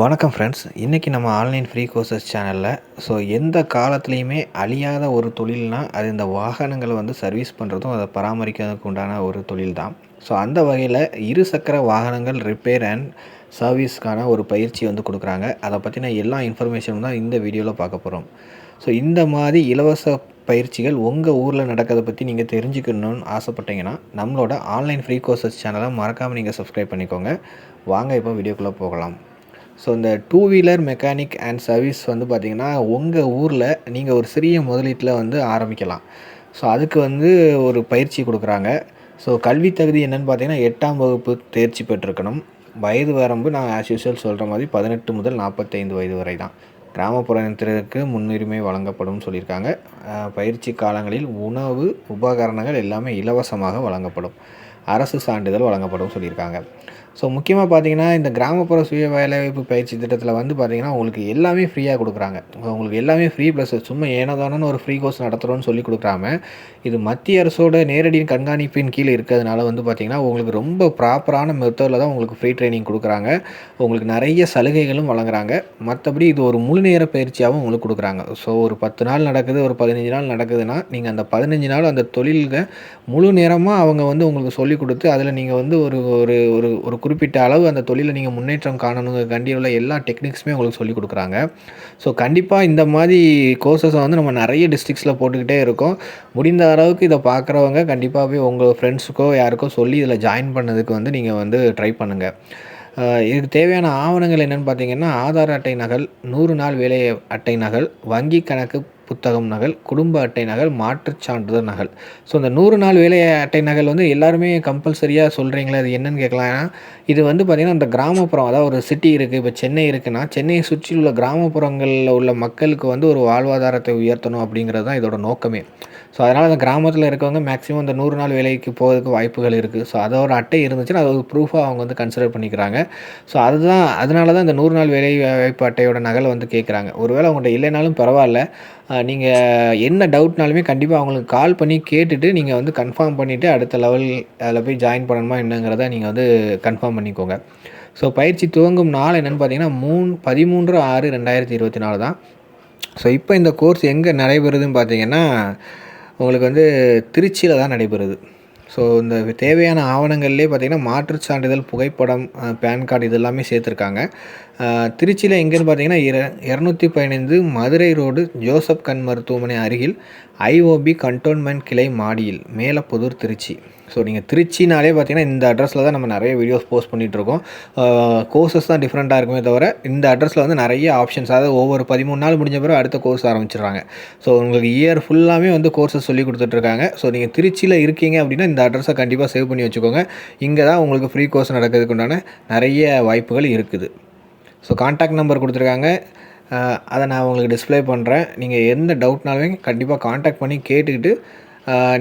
வணக்கம் ஃப்ரெண்ட்ஸ் இன்றைக்கி நம்ம ஆன்லைன் ஃப்ரீ கோர்சஸ் சேனலில் ஸோ எந்த காலத்துலேயுமே அழியாத ஒரு தொழில்னால் அது இந்த வாகனங்களை வந்து சர்வீஸ் பண்ணுறதும் அதை பராமரிக்கிறதுக்கு உண்டான ஒரு தொழில் தான் ஸோ அந்த வகையில் இருசக்கர வாகனங்கள் ரிப்பேர் அண்ட் சர்வீஸ்க்கான ஒரு பயிற்சி வந்து கொடுக்குறாங்க. அதை பற்றின எல்லா இன்ஃபர்மேஷனும் தான் இந்த வீடியோவில் பார்க்க போகிறோம் ஸோ இந்த மாதிரி இலவச பயிற்சிகள் உங்கள் ஊரில் நடக்கிறத பற்றி நீங்கள் தெரிஞ்சுக்கணுன்னு ஆசைப்பட்டீங்கன்னா நம்மளோட ஆன்லைன் ஃப்ரீ கோர்சஸ் சேனலை மறக்காமல் நீங்கள் சப்ஸ்கிரைப் பண்ணிக்கோங்க. வாங்க இப்போ வீடியோக்குள்ளே போகலாம். ஸோ இந்த two wheeler mechanic and service வந்து பார்த்திங்கன்னா உங்கள் ஊரில் நீங்கள் ஒரு சிறிய முதலீட்டில் வந்து ஆரம்பிக்கலாம். ஸோ அதுக்கு வந்து ஒரு பயிற்சி கொடுக்குறாங்க. ஸோ கல்வி தகுதி என்னென்னு பார்த்தீங்கன்னா எட்டாம் வகுப்பு தேர்ச்சி பெற்றிருக்கணும். வயது வரம்பு நான் ஆஸ் யூஸ்வல் சொல்கிற மாதிரி பதினெட்டு முதல் நாற்பத்தைந்து வயது வரை தான். கிராமப்புறத்திற்கு முன்னுரிமை வழங்கப்படும் சொல்லியிருக்காங்க. பயிற்சி காலங்களில் உணவு உபகரணங்கள் எல்லாமே இலவசமாக வழங்கப்படும். அரசு சான்றிதழ் வழங்கப்படும் சொல்லியிருக்காங்க. ஸோ முக்கியமாக பார்த்தீங்கன்னா இந்த கிராமப்புற சுய வேலைவாய்ப்பு பயிற்சி திட்டத்தில் வந்து பார்த்திங்கன்னா உங்களுக்கு எல்லாமே ஃப்ரீயாக கொடுக்குறாங்க. உங்களுக்கு எல்லாமே ஃப்ரீ ப்ளஸ் சும்மா ஏனோதானு ஒரு ஃப்ரீ கோர்ஸ் நடத்துகிறோன்னு சொல்லி கொடுக்குறாம இது மத்திய அரசோட நேரடி கண்காணிப்பின் கீழே இருக்கிறதுனால வந்து பார்த்திங்கன்னா உங்களுக்கு ரொம்ப ப்ராப்பரான மெத்தடில் தான் உங்களுக்கு ஃப்ரீ ட்ரைனிங் கொடுக்குறாங்க. உங்களுக்கு நிறைய சலுகைகளும் வழங்குறாங்க. மற்றபடி இது ஒரு முழு நேர பயிற்சியாகவும் உங்களுக்கு கொடுக்குறாங்க. ஸோ ஒரு பத்து நாள் நடக்குது ஒரு பதினஞ்சு நாள் நடக்குதுன்னா நீங்கள் அந்த பதினஞ்சு நாள் அந்த தொழிலில் முழு நேரமாக அவங்க வந்து உங்களுக்கு சொல்லிக் கொடுத்து அதில் நீங்கள் வந்து ஒரு ஒரு ஒரு ஒரு குறிப்பிட்ட அளவு அந்த தொழிலை நீங்கள் முன்னேற்றம் காணணுங்க உள்ள எல்லா டெக்னிக்ஸுமே உங்களுக்கு சொல்லிக் கொடுக்குறாங்க. ஸோ கண்டிப்பாக இந்த மாதிரி கோர்சஸை வந்து நம்ம நிறைய டிஸ்ட்ரிக்ஸில் போட்டுக்கிட்டே இருக்கோம். முடிந்த அளவுக்கு இதை பார்க்குறவங்க கண்டிப்பாகவே உங்கள் ஃப்ரெண்ட்ஸுக்கோ யாருக்கோ சொல்லி இதில் ஜாயின் பண்ணதுக்கு வந்து நீங்கள் வந்து ட்ரை பண்ணுங்கள் இதுக்கு தேவையான ஆவணங்கள் என்னென்னு பார்த்தீங்கன்னா ஆதார் அட்டை நகல் நூறு நாள் வேலை அட்டை நகல் வங்கி கணக்கு புத்தகம் நகல் குடும்ப அட்டை நகல் மாற்றுச் சான்றிதழ் நகல். ஸோ இந்த நூறு நாள் வேலை அட்டை நகல் வந்து எல்லாருமே கம்பல்சரியாக சொல்கிறீங்களே அது என்னென்னு கேட்கலாம். இது வந்து பார்த்திங்கன்னா அந்த கிராமப்புறம் அதாவது ஒரு சிட்டி இருக்குது இப்போ சென்னை இருக்குன்னா சென்னையை சுற்றியுள்ள கிராமப்புறங்களில் உள்ள மக்களுக்கு வந்து ஒரு வாழ்வாதாரத்தை உயர்த்தணும் அப்படிங்கிறது தான் இதோட நோக்கமே. ஸோ அதனால் அந்த கிராமத்தில் இருக்கவங்க மேக்ஸிமம் இந்த நூறு நாள் வேலைக்கு போகிறதுக்கு வாய்ப்புகள் இருக்குது ஸோ அதோட அட்டை இருந்துச்சுன்னா அது ஒரு ப்ரூஃபாக அவங்க வந்து கன்சிடர் பண்ணிக்கிறாங்க. ஸோ அதுதான் அதனால தான் இந்த நூறு நாள் வேலை வாய்ப்பு அட்டையோட நகலை வந்து கேட்குறாங்க ஒருவேளை அவங்கள்ட்ட இல்லைனாலும் பரவாயில்ல. நீங்கள் என்ன டவுட்னாலுமே கண்டிப்பாக அவங்களுக்கு கால் பண்ணி கேட்டுட்டு நீங்கள் வந்து கன்ஃபார்ம் பண்ணிவிட்டு அடுத்த லெவல் அதில் போய் ஜாயின் பண்ணணுமா என்னங்கிறத நீங்கள் வந்து கன்ஃபார்ம் பண்ணிக்கோங்க. ஸோ பயிற்சி துவங்கும் நாள் என்னென்னு பார்த்தீங்கன்னா மூணு பதிமூன்று ஆறு ரெண்டாயிரத்தி இருபத்தி நாலு தான் ஸோ இப்போ இந்த கோர்ஸ் எங்கே நடைபெறுதுன்னு பார்த்தீங்கன்னா உங்களுக்கு வந்து திருச்சியில் தான் நடைபெறுது. ஸோ இந்த தேவையான ஆவணங்கள்லேயே பார்த்திங்கன்னா மாற்றுச் சான்றிதழ் புகைப்படம் பேன் கார்டு இது எல்லாமே சேர்த்துருக்காங்க. திருச்சியில் எங்கேன்னு பார்த்தீங்கன்னா இர இரநூத்தி பதினைந்து மதுரை ரோடு ஜோசப் கண் மருத்துவமனை அருகில் ஐஓபி கண்டோன்மெண்ட் கிளை மாடியில் மேலப்புதூர் திருச்சி. ஸோ நீங்கள் திருச்சினாலே பார்த்தீங்கன்னா இந்த அட்ரஸில் தான் நம்ம நிறைய வீடியோஸ் போஸ்ட் பண்ணிகிட்ருக்கோம் கோர்சஸ் தான் டிஃப்ரெண்ட்டாக இருக்குமே தவிர இந்த அட்ரஸில் வந்து நிறைய ஆப்ஷன்ஸ் அதாவது ஒவ்வொரு பதிமூணு நாள் முடிஞ்ச பிறகு அடுத்த கோர்ஸ் ஆரம்பிச்சிடுறாங்க. ஸோ உங்களுக்கு இயர் ஃபுல்லாமே வந்து கோர்சஸ் சொல்லி கொடுத்துட்ருக்காங்க ஸோ நீங்கள் திருச்சியில் இருக்கீங்க அப்படின்னா இந்த அட்ரஸை கண்டிப்பாக சேவ் பண்ணி வச்சுக்கோங்க. இங்கே தான் உங்களுக்கு ஃப்ரீ கோர்ஸ் நடக்கிறதுக்கு உண்டான நிறைய வாய்ப்புகள் இருக்குது. ஸோ காண்டாக்ட் நம்பர் கொடுத்துருக்காங்க. அதை நான் உங்களுக்கு டிஸ்பிளே பண்ணுறேன் நீங்கள் எந்த டவுட்னாலுமே கண்டிப்பாக காண்டாக்ட் பண்ணி கேட்டுக்கிட்டு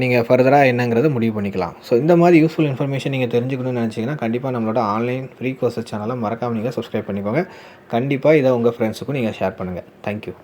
நீங்கள் ஃபர்தராக என்னங்கிறத முடிவு பண்ணிக்கலாம். ஸோ இந்த மாதிரி யூஸ்ஃபுல் இன்ஃபர்மேஷன் நீங்கள் தெரிஞ்சுக்கணும்னு நினச்சிங்கன்னா கண்டிப்பாக நம்மளோட ஆன்லைன் ஃப்ரீ கோர்ஸ் சேனலை மறக்காமல் நீங்கள் சப்ஸ்கிரைப் பண்ணிக்கோங்க. கண்டிப்பாக இதை உங்கள் ஃப்ரெண்ட்ஸுக்கும் நீங்கள் ஷேர் பண்ணுங்கள் தேங்க்யூ